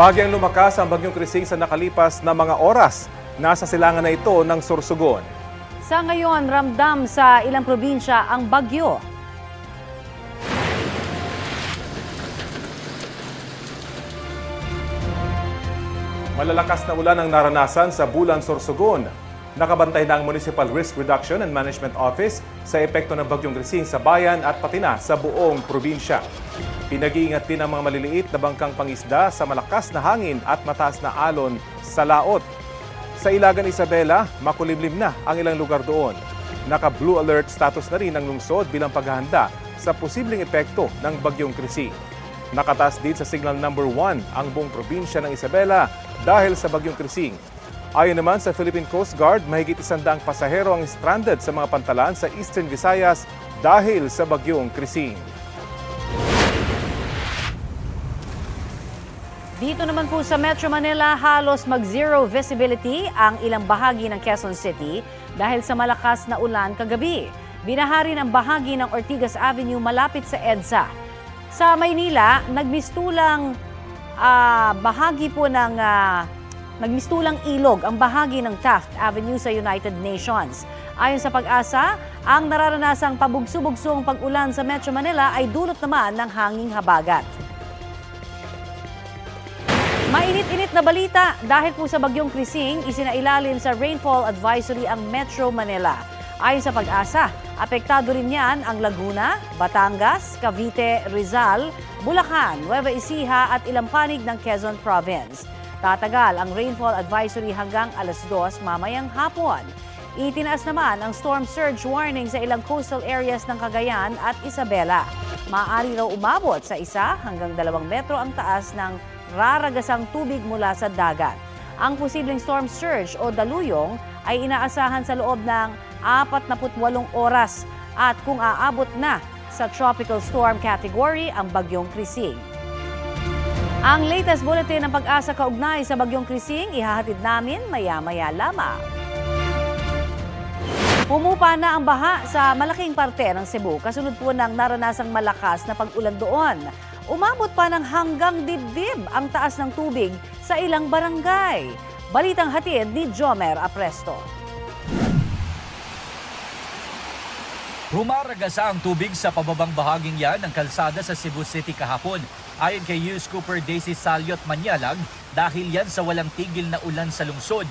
Bahagyang lumakas ang bagyong Krising sa nakalipas na mga oras. Nasa silangan na ito ng Sorsogon. Sa ngayon, ramdam sa ilang probinsya ang bagyo. Malalakas na ulan ang naranasan sa Bulan, Sorsogon. Nakabantay na ang Municipal Risk Reduction and Management Office sa epekto ng bagyong Krising sa bayan at pati na sa buong probinsya. Pinag-iingat din ang mga maliliit na bangkang pangisda sa malakas na hangin at mataas na alon sa laot. Sa Ilagan Isabela, makulimlim na ang ilang lugar doon. Naka-blue alert status na rin ang lungsod bilang paghahanda sa posibleng epekto ng bagyong Krising. Nakataas din sa signal number 1 ang buong probinsya ng Isabela dahil sa bagyong Krising. Ayon naman sa Philippine Coast Guard, mahigit isandaang pasahero ang stranded sa mga pantalan sa Eastern Visayas dahil sa bagyong Krising. Dito naman po sa Metro Manila, halos mag-zero visibility ang ilang bahagi ng Quezon City dahil sa malakas na ulan kagabi. Binahari ng bahagi ng Ortigas Avenue malapit sa EDSA. Sa Maynila, nagmistulang ah, bahagi po ng ah, nagmistulang ilog ang bahagi ng Taft Avenue sa United Nations. Ayon sa pag-asa, ang nararanasang pabugso-bugsong pag-ulan sa Metro Manila ay dulot naman ng hanging habagat. Mainit-init na balita dahil po sa bagyong Krising, isinailalim sa rainfall advisory ang Metro Manila. Ayon sa pag-asa, apektado rin yan ang Laguna, Batangas, Cavite, Rizal, Bulacan, Nueva Ecija at ilang panig ng Quezon Province. Tatagal ang rainfall advisory hanggang alas 2 mamayang hapon. Itinaas naman ang storm surge warning sa ilang coastal areas ng Cagayan at Isabela. Maaari raw umabot sa isa hanggang dalawang metro ang taas ng raragasang tubig mula sa dagat. Ang posibleng storm surge o daluyong ay inaasahan sa loob ng 48 oras at kung aabot na sa tropical storm category ang bagyong Krising. Ang latest bulletin ng pag-asa kaugnay sa bagyong Krising ihahatid namin maya-maya lamang. Pumupa na ang baha sa malaking parte ng Cebu kasunod po ng naranasang malakas na pag-ulan doon. Umabot pa ng hanggang dibdib ang taas ng tubig sa ilang barangay. Balitang hatid ni Jomer Apresto. Rumaragasa ang tubig sa pababang bahaging yan ng kalsada sa Cebu City kahapon. Ayon kay Hughes Cooper Daisy Salyot Manyalag, dahil yan sa walang tigil na ulan sa lungsod.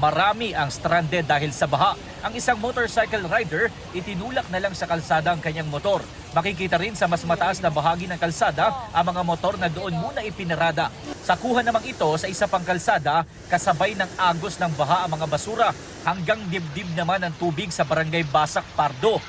Marami ang stranded dahil sa baha. Ang isang motorcycle rider, itinulak na lang sa kalsada ang kanyang motor. Makikita rin sa mas mataas na bahagi ng kalsada ang mga motor na doon muna ipinarada. Sakuhan namang ito sa isa pang kalsada, kasabay ng agos ng baha ang mga basura. Hanggang dibdib naman ang tubig sa barangay Basak Pardo.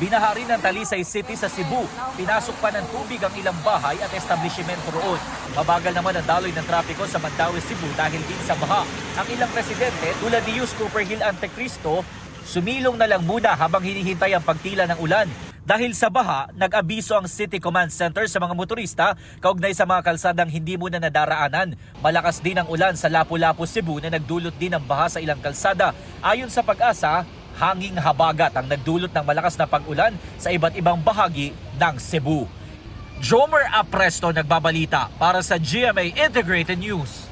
Binahari ng Talisay City sa Cebu. Pinasok pa ng tubig ang ilang bahay at establishmento roon. Mabagal naman ang daloy ng trapiko sa Mandaue, Cebu dahil din sa baha. Ang ilang residente tulad ni Yus Cooper Hill Antecristo, sumilong na lang muna habang hinihintay ang pagtila ng ulan. Dahil sa baha, nag-abiso ang City Command Center sa mga motorista kaugnay sa mga kalsadang hindi muna nadaraanan. Malakas din ang ulan sa Lapu-Lapu, Cebu na nagdulot din ng baha sa ilang kalsada. Ayon sa pag-asa, hanging habagat ang nagdulot ng malakas na pag-ulan sa iba't ibang bahagi ng Cebu. Jomer Apresto nagbabalita para sa GMA Integrated News.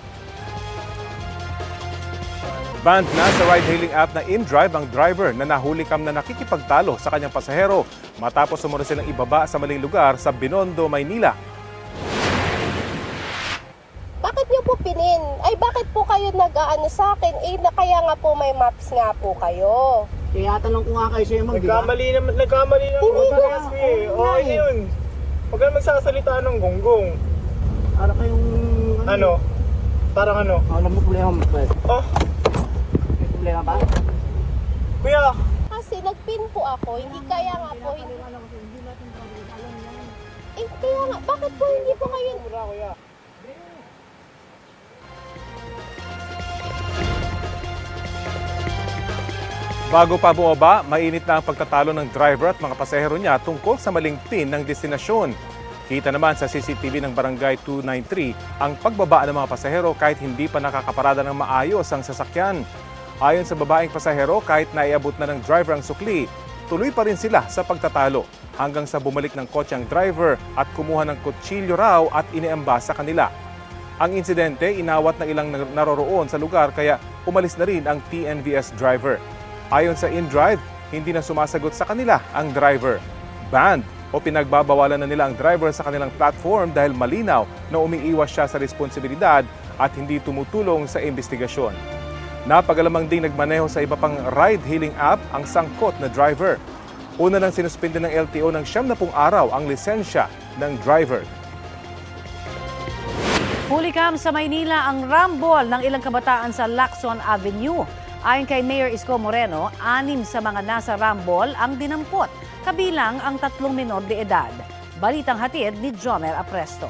Banned na sa ride-hailing app na InDrive ang driver na nahuli kam na nakikipagtalo sa kanyang pasahero matapos sumunod silang ibaba sa maling lugar sa Binondo, Maynila. Bakit niyo po pinin? Ay, bakit po kayo nag-aano sa akin? Eh, na kaya nga po may maps nga po kayo. Kaya tanong ko nga kayo sa'yo, ma'am, di ba? Nagkamali naman, nagkamali naman Hindi kasi eh. Okay na yun. Huwag na magsasalita ng gonggong. Para kayong... Ano? Parang ano? Alam mo problema mo. Oh, May problema ba? kuya, Kasi nag-pin po ako, hindi kaya nga po. Hindi, eh, kaya nga, bakit po hindi po kayo... mura kuya. Bago pa bumaba, mainit na ang pagtatalo ng driver at mga pasahero niya tungkol sa maling pin ng destinasyon. Kita naman sa CCTV ng Barangay 293 ang pagbaba ng mga pasahero kahit hindi pa nakakaparada ng maayos ang sasakyan. Ayon sa babaeng pasahero, kahit naiabot na ng driver ang sukli, tuloy pa rin sila sa pagtatalo hanggang sa bumalik ng kotse ang driver at kumuha ng kutsilyo raw at iniamba sa kanila. Ang insidente, inawat ng ilang nar- naroroon sa lugar kaya umalis na rin ang TNVS driver. Ayon sa InDrive, hindi na sumasagot sa kanila ang driver. Banned o pinagbabawalan na nila ang driver sa kanilang platform dahil malinaw na umiiwas siya sa responsibilidad at hindi tumutulong sa investigasyon. Napagalamang ding nagmaneho sa iba pang ride-hailing app ang sangkot na driver. Una nang sinuspinde ng LTO ng siyam na pung araw ang lisensya ng driver. Hulikam sa Maynila ang rambol ng ilang kabataan sa Lacson Avenue. Ayon kay Mayor Isko Moreno, anim sa mga nasa rambol ang dinampot, kabilang ang tatlong minor de edad. Balitang hatid ni Jomer Apresto.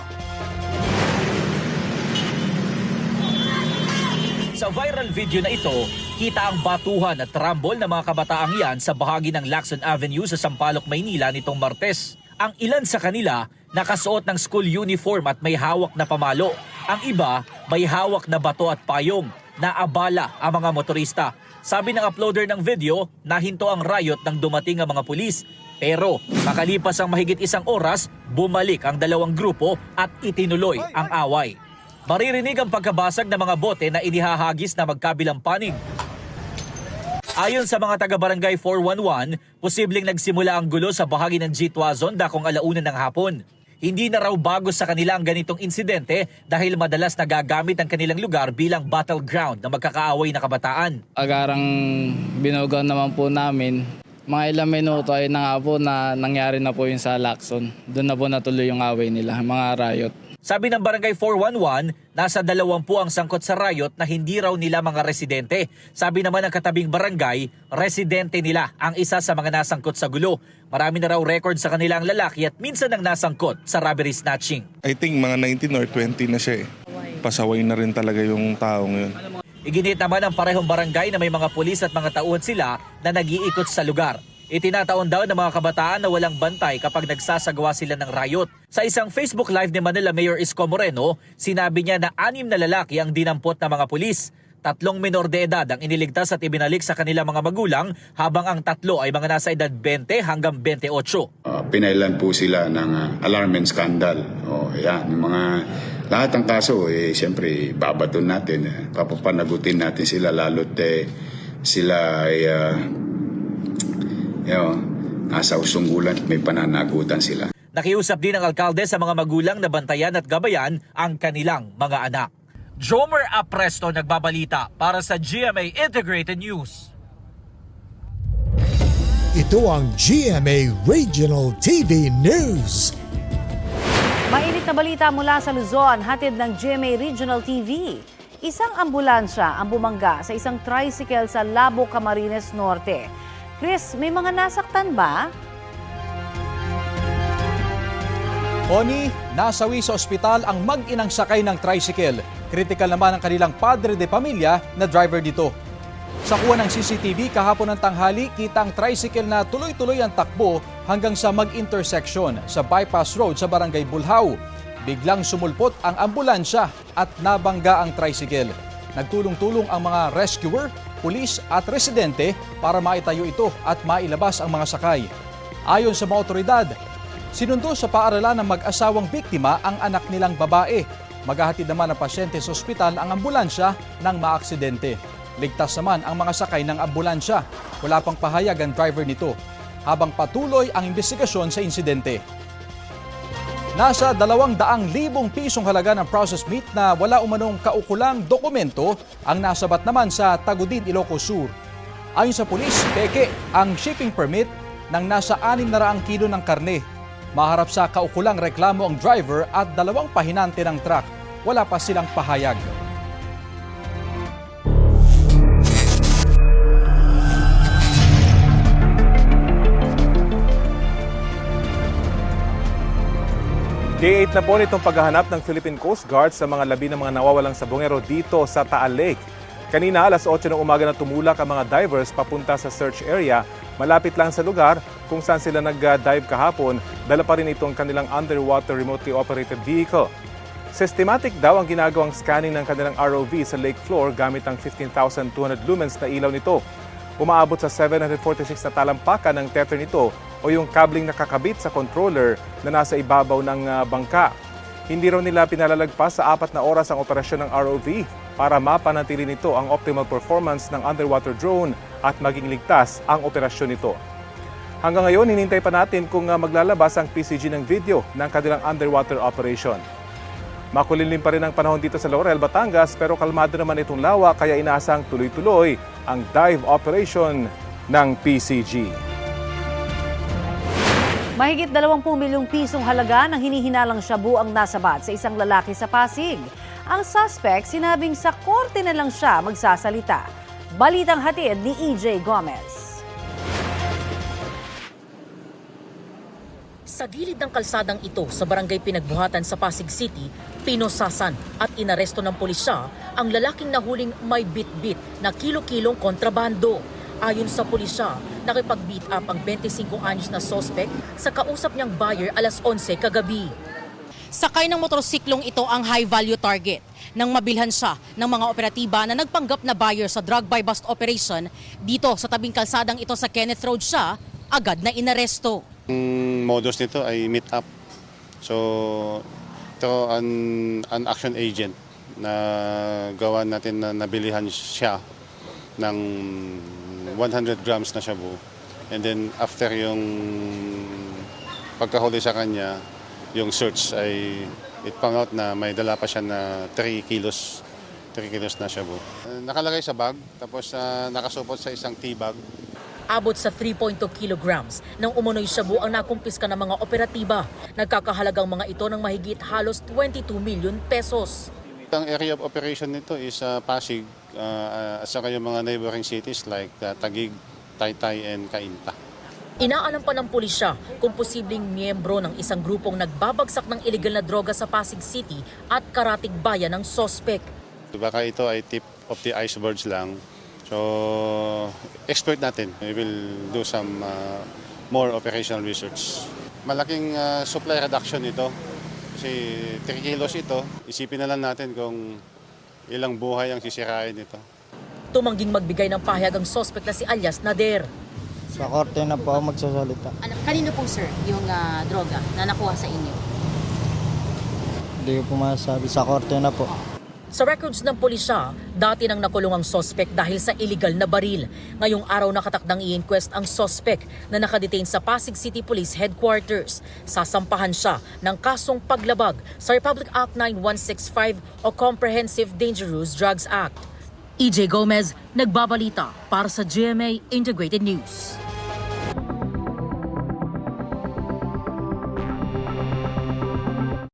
Sa viral video na ito, kita ang batuhan at rambol ng mga kabataang yan sa bahagi ng Lacson Avenue sa Sampaloc, Maynila nitong Martes. Ang ilan sa kanila nakasuot ng school uniform at may hawak na pamalo. Ang iba may hawak na bato at payong. Naabala ang mga motorista. Sabi ng uploader ng video, nahinto ang riot nang dumating ang mga pulis. Pero makalipas ang mahigit isang oras, bumalik ang dalawang grupo at itinuloy ang away. Maririnig ang pagkabasag ng mga bote na inihahagis na magkabilang panig. Ayon sa mga taga-barangay 411, posibleng nagsimula ang gulo sa bahagi ng Jitwazon dakong alauna ng hapon. Hindi na raw bago sa kanila ang ganitong insidente dahil madalas nagagamit ang kanilang lugar bilang battleground ng magkakaaway na kabataan. agarang binugaw naman po namin. Mga ilang minuto ay na nga po na nangyari na po yung sa Lacson. Doon na po natuloy yung away nila, mga riot. Sabi ng Barangay 411, nasa dalawampu ang sangkot sa riot na hindi raw nila mga residente. Sabi naman ng katabing barangay, residente nila ang isa sa mga nasangkot sa gulo. Marami na raw record sa kanilang lalaki at minsan ang nasangkot sa robbery snatching. I think mga 19 or 20 na siya eh. Pasaway na rin talaga yung taong yun. Iginit naman ang parehong barangay na may mga pulis at mga tauhan sila na nag-iikot sa lugar. Itinataon daw ng mga kabataan na walang bantay kapag nagsasagawa sila ng riot. Sa isang Facebook Live ni Manila Mayor Isko Moreno, sinabi niya na anim na lalaki ang dinampot ng mga pulis. Tatlong minor de edad ang iniligtas at ibinalik sa kanilang mga magulang habang ang tatlo ay mga nasa edad 20 hanggang 28. Uh, pinailan po sila ng uh, alarm and scandal. O, yan, yung mga lahat ng kaso, eh, siyempre, babaton natin. Eh, papapanagutin natin sila, lalo't eh, sila ay, uh, you know, nasa usunggulan at may pananagutan sila. Nakiusap din ang alkalde sa mga magulang na bantayan at gabayan ang kanilang mga anak. Jomer Apresto nagbabalita para sa GMA Integrated News. Ito ang GMA Regional TV News. Mainit na balita mula sa Luzon, hatid ng GMA Regional TV. Isang ambulansya ang bumangga sa isang tricycle sa Labo, Camarines Norte. Chris, may mga nasaktan ba? Oni, nasawi sa ospital ang mag-inang sakay ng tricycle. Critical naman ang kanilang padre de pamilya na driver dito. Sa kuha ng CCTV kahapon ng tanghali, kita ang tricycle na tuloy-tuloy ang takbo hanggang sa mag-intersection sa bypass road sa barangay Bulhaw. Biglang sumulpot ang ambulansya at nabangga ang tricycle. Nagtulong-tulong ang mga rescuer, pulis at residente para maitayo ito at mailabas ang mga sakay. Ayon sa mga otoridad, Sinundo sa paaralan ng mag-asawang biktima ang anak nilang babae. Maghahatid naman ng pasyente sa ospital ang ambulansya ng maaksidente. Ligtas naman ang mga sakay ng ambulansya. Wala pang pahayag ang driver nito. Habang patuloy ang investigasyon sa insidente. Nasa 200,000 pisong halaga ng processed meat na wala umanong kaukulang dokumento ang nasabat naman sa Tagudin, Ilocos Sur. Ayon sa pulis, peke ang shipping permit ng nasa 600 kilo ng karne. Maharap sa kaukulang reklamo ang driver at dalawang pahinante ng truck. Wala pa silang pahayag. Day 8 na po nitong paghahanap ng Philippine Coast Guard sa mga labi ng mga nawawalang sabongero dito sa Taal Lake. Kanina alas 8 ng umaga na tumulak ang mga divers papunta sa search area. Malapit lang sa lugar kung saan sila nag-dive kahapon, dala pa rin itong kanilang underwater remotely operated vehicle. Systematic daw ang ginagawang scanning ng kanilang ROV sa lake floor gamit ang 15,200 lumens na ilaw nito. Umaabot sa 746 na talampakan ng tether nito o yung kabling nakakabit sa controller na nasa ibabaw ng ah, bangka. Hindi raw nila pinalalagpas sa apat na oras ang operasyon ng ROV para mapanatili nito ang optimal performance ng underwater drone at maging ligtas ang operasyon nito. Hanggang ngayon, hinintay pa natin kung ah, maglalabas ang PCG ng video ng kanilang underwater operation. Makulimlim pa rin ang panahon dito sa Laurel, Batangas pero kalmado naman itong lawa kaya inaasang tuloy-tuloy ang dive operation ng PCG. Mahigit 20 milyong pisong halaga ng hinihinalang shabu ang nasabat sa isang lalaki sa Pasig. Ang suspect sinabing sa korte na lang siya magsasalita. Balitang hatid ni EJ Gomez. Sa gilid ng kalsadang ito sa barangay Pinagbuhatan sa Pasig City, pinosasan at inaresto ng pulisya ang lalaking nahuling may bit-bit na kilo-kilong kontrabando. Ayon sa pulisya, nakipag-beat up ang 25 anyos na suspect sa kausap niyang buyer alas 11 kagabi. Sakay ng motorsiklong ito ang high-value target. Nang mabilhan siya ng mga operatiba na nagpanggap na buyer sa drug buy bust operation, dito sa tabing kalsadang ito sa Kenneth Road siya, agad na inaresto. Ang modus nito ay meet up. So, ito an, an action agent na gawa natin na nabilihan siya ng 100 grams na shabu. And then after yung pagkahuli sa kanya, yung search ay it found out na may dala pa siya na 3 kilos 3 kilos na shabu. Nakalagay sa bag, tapos uh, nakasupot sa isang tea bag. Abot sa 3.2 kilograms ng umunoy shabu ang nakumpiska ng mga operatiba. Nagkakahalagang mga ito ng mahigit halos 22 million pesos. Ang area of operation nito is uh, Pasig uh, at saka yung mga neighboring cities like uh, Taguig, Taytay, and Cainta. Inaalam pa ng pulisya kung posibleng miyembro ng isang grupong nagbabagsak ng illegal na droga sa Pasig City at Karatig Bayan ng sospek. Baka ito ay tip of the icebergs lang. So, expert natin. We will do some uh, more operational research. Malaking uh, supply reduction ito. Kasi 3 kilos ito. Isipin na lang natin kung ilang buhay ang sisirain nito. Tumangging magbigay ng pahayag ang sospek na si alias Nader. Sa korte na po ako magsasalita. Ano, kanino po sir yung ah, droga na nakuha sa inyo? Hindi ko po masasabi. Sa korte na po. Sa records ng pulisya, dati nang nakulong ang sospek dahil sa illegal na baril. Ngayong araw nakatakdang i-inquest ang sospek na nakadetain sa Pasig City Police Headquarters. Sasampahan siya ng kasong paglabag sa Republic Act 9165 o Comprehensive Dangerous Drugs Act. EJ Gomez, nagbabalita para sa GMA Integrated News.